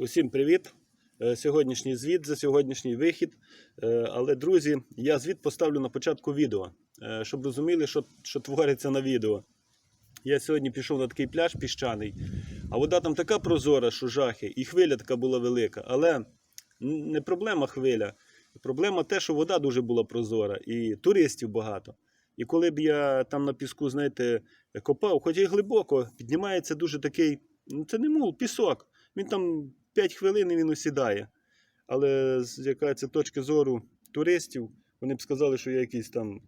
Усім привіт! Е, Сьогоднішній звіт за сьогоднішній вихід. Е, Але, друзі, я звіт поставлю на початку відео, е, щоб розуміли, що, що твориться на відео. Я сьогодні пішов на такий пляж піщаний, а вода там така прозора, що жахи, і хвиля така була велика. Але не проблема хвиля. Проблема те, що вода дуже була прозора, і туристів багато. І коли б я там на піску, знаєте, копав, хоч і глибоко, піднімається дуже такий, ну це не мул, пісок. Він там 5 хвилин і він осідає. Але з яка це точки зору туристів, вони б сказали, що я якийсь там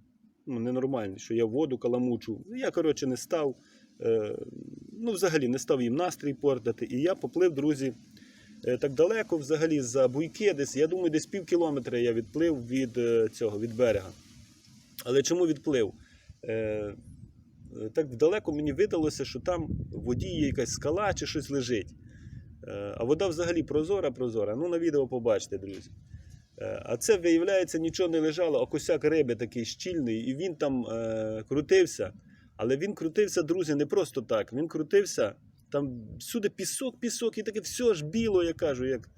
ну, ненормальний, що я воду каламучу. Я, коротше, не став. Е, ну, взагалі, не став їм настрій портати. І я поплив, друзі, е, так далеко, взагалі, за буйки, десь, я думаю, десь пів кілометра я відплив від е, цього, від берега. Але чому відплив? Е, е, так далеко мені видалося, що там в воді є якась скала чи щось лежить. Е, А вода взагалі прозора, прозора. Ну, на відео побачите, друзі. Е, А це, виявляється, нічого не лежало, а косяк риби такий щільний, і він там е, крутився. Але він крутився, друзі, не просто так. Він крутився, там всюди пісок, пісок, і таке все ж біло, я кажу, як,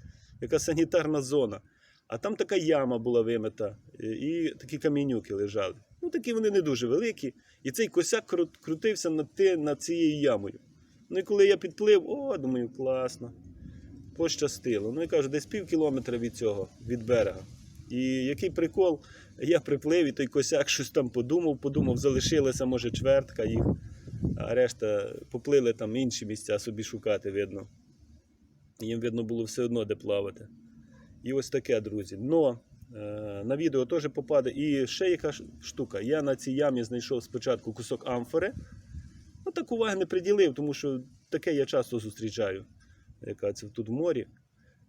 яка санітарна зона. А там така яма була вимита, е, і такі камінюки лежали. Ну, такі вони не дуже великі. І цей косяк крутився над, над цією ямою. Ну і коли я підплив, о, думаю, класно. Пощастило. Ну і кажу, десь пів кілометра від цього, від берега. І який прикол, я приплив і той косяк щось там подумав, подумав, залишилася, може, чвертка їх, а решта поплили там інші місця собі шукати, видно. Їм видно було все одно де плавати. І ось таке, друзі. Но е, на відео теж попаде. І ще яка штука. Я на цій ямі знайшов спочатку кусок амфори. Так уваги не приділив, тому що таке я часто зустрічаю, яка це тут в морі.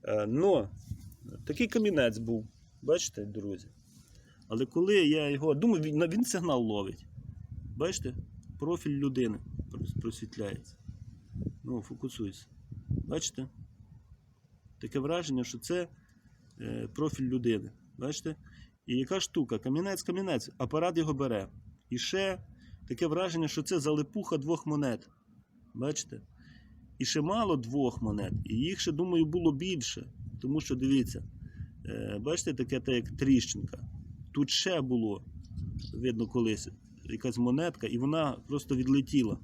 Е, но такий камінець був, бачите, друзі. Але коли я його. Думаю, він, він сигнал ловить. Бачите? Профіль людини просвітляється. Ну, фокусуйся. Бачите? Таке враження, що це е, профіль людини. Бачите? І яка штука? Камінець, камінець, апарат його бере. І ще таке враження, що це залипуха двох монет. Бачите? І ще мало двох монет. І їх ще, думаю, було більше. Тому що дивіться, е, бачите, таке те, як тріщинка. Тут ще було, видно, колись якась монетка, і вона просто відлетіла.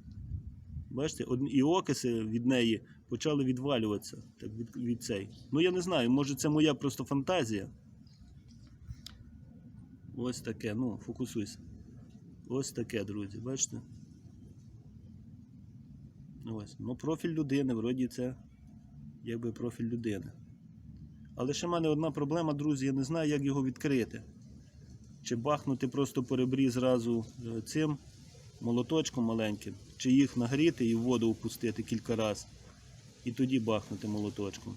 Бачите, і окиси від неї почали відвалюватися так, від, від цей. Ну я не знаю, може це моя просто фантазія. Ось таке, ну, фокусуйся. Ось таке, друзі, бачите? Ось. Ну, профіль людини, вроді це якби профіль людини. Але ще в мене одна проблема, друзі, я не знаю, як його відкрити. Чи бахнути просто по ребрі зразу е, цим молоточком маленьким, чи їх нагріти і в воду опустити кілька разів. І тоді бахнути молоточком.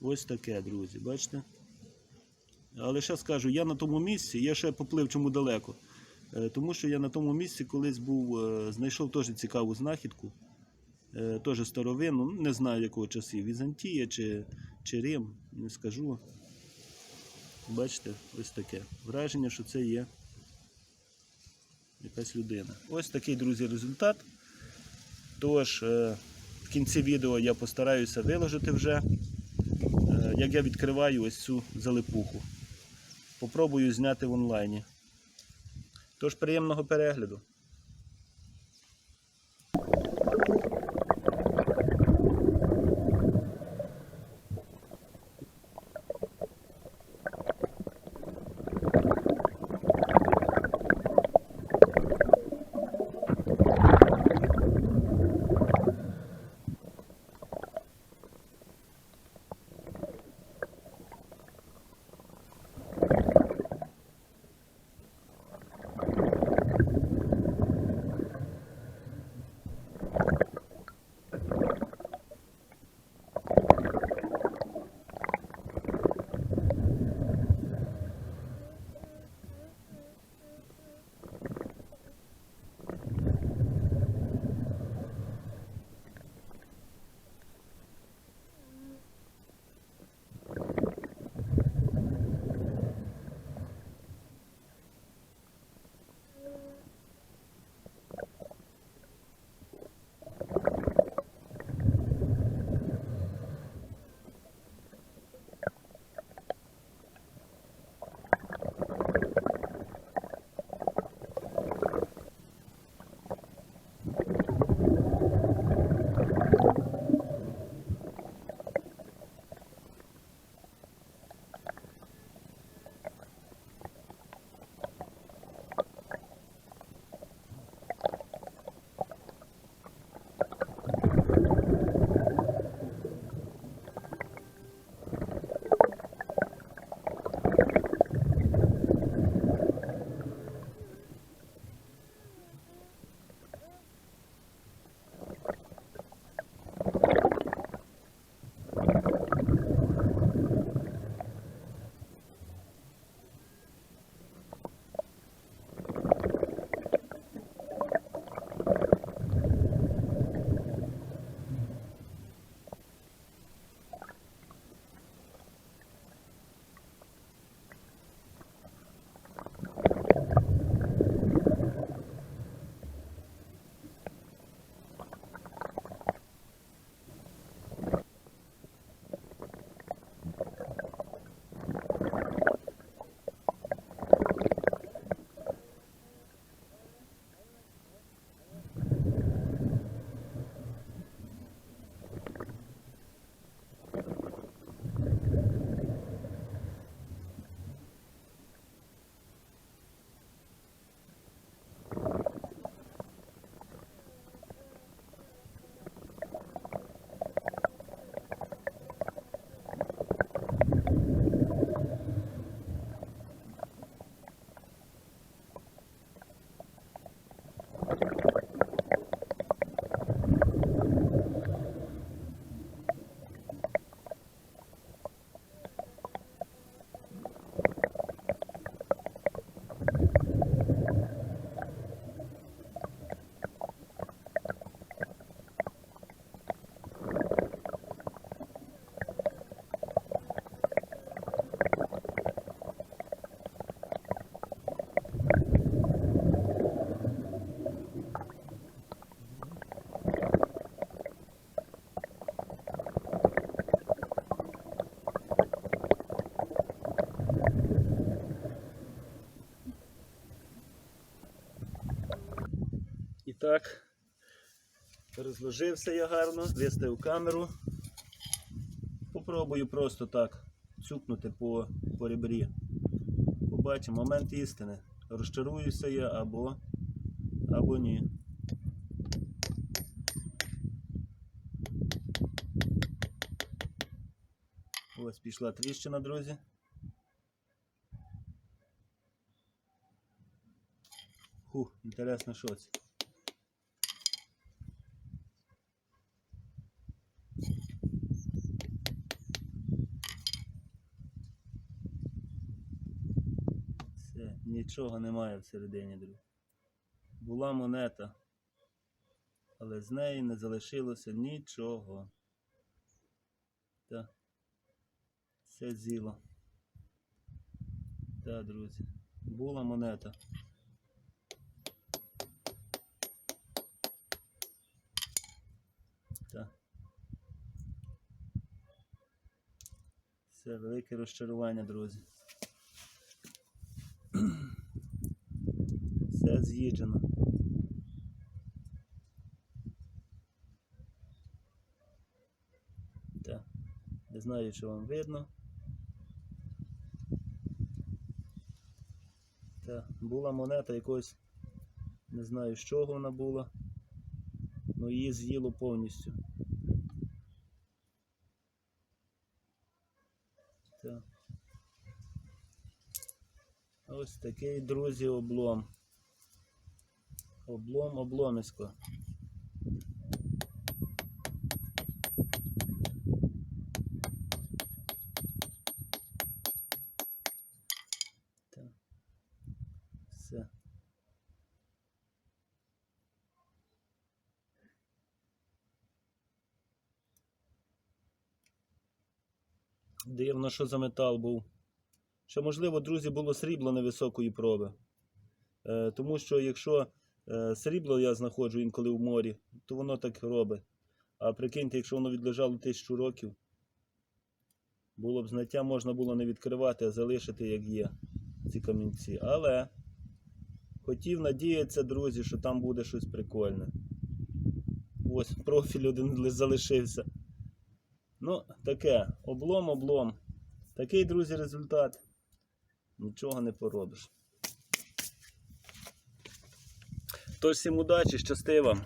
Ось таке, друзі, бачите? Але ще скажу, я на тому місці, я ще поплив чому далеко. Е, Тому що я на тому місці колись був, е, знайшов теж цікаву знахідку, е, теж старовинну, ну, не знаю якого часів, Візантія чи, чи Рим, не скажу. Бачите, ось таке. Враження, що це є якась людина. Ось такий, друзі, результат. Тож, в кінці відео я постараюся виложити вже, як я відкриваю ось цю залипуху. Попробую зняти в онлайні. Тож приємного перегляду. Так. Розложився я гарно, виставив камеру. Попробую просто так цюкнути по, по ребрі. Побачимо момент істини. Розчаруюся я або, або ні. Ось пішла тріщина, друзі. Фух, інтересно, що це. Все, нічого немає всередині, друзі. Була монета, але з неї не залишилося нічого. Так. Все зіло. Так, друзі. Була монета. Так. Це велике розчарування, друзі. Все з'їджено. Так. Не знаю, чи вам видно. Так, була монета якось, не знаю з чого вона була, але її з'їло повністю. Так. Ось такий, друзі, облом. Облом, обломисько. Все. Дивно, що за метал був. Що, можливо, друзі, було срібло невисокої проби. Е, тому що якщо срібло я знаходжу інколи в морі, то воно так робить. А прикиньте, якщо воно відлежало тисячу років, було б знаття, можна було не відкривати, а залишити як є ці камінці. Але хотів надіятися, друзі, що там буде щось прикольне. Ось профіль один залишився. Ну, таке, облом, облом. Такий, друзі, результат. Нічого не поробиш. Тож всім удачі, щасти вам.